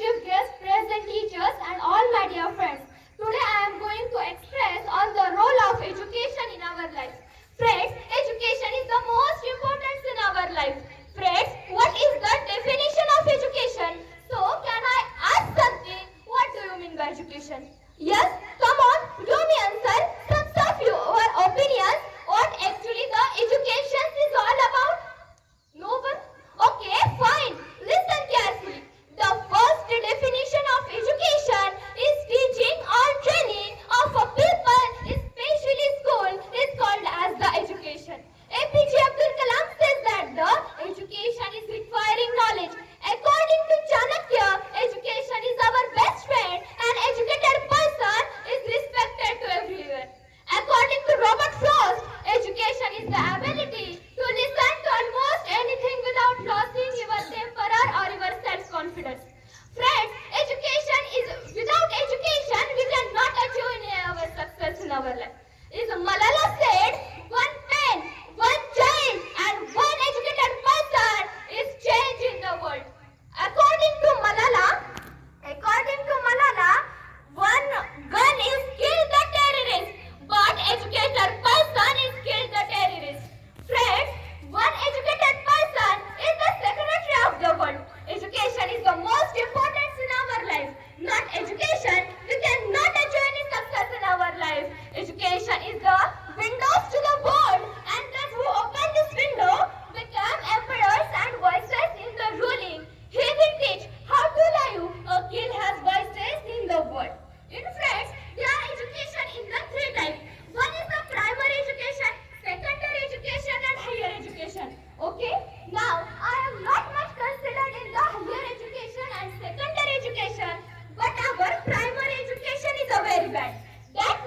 chief guests, present teachers and all my dear friends. Today I am going to express on the role of education in our life. Friends, education is the most important in our life. Friends, what is the definition of education? So can I ask something? What do you mean by education? black. That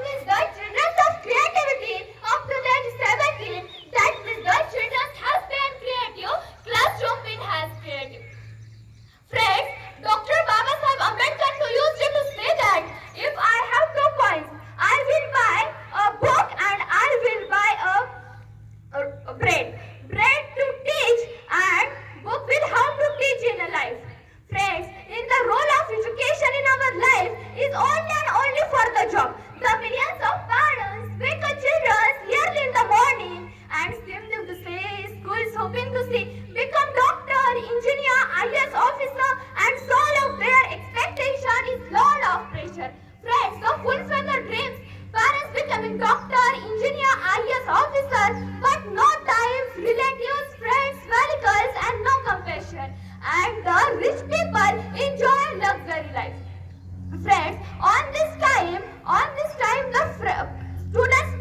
physician, doctor, engineer, IAS officer, but no time, relatives, friends, miracles, and no compassion. And the rich people enjoy luxury life. Friends, on this time, on this time, the students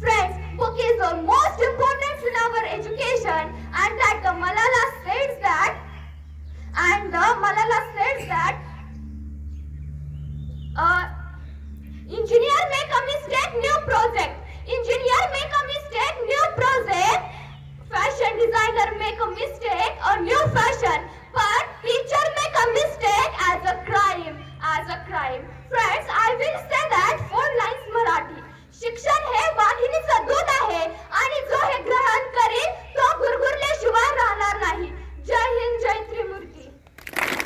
Friends, book is the most important in our education and that the Malala says that and the Malala says that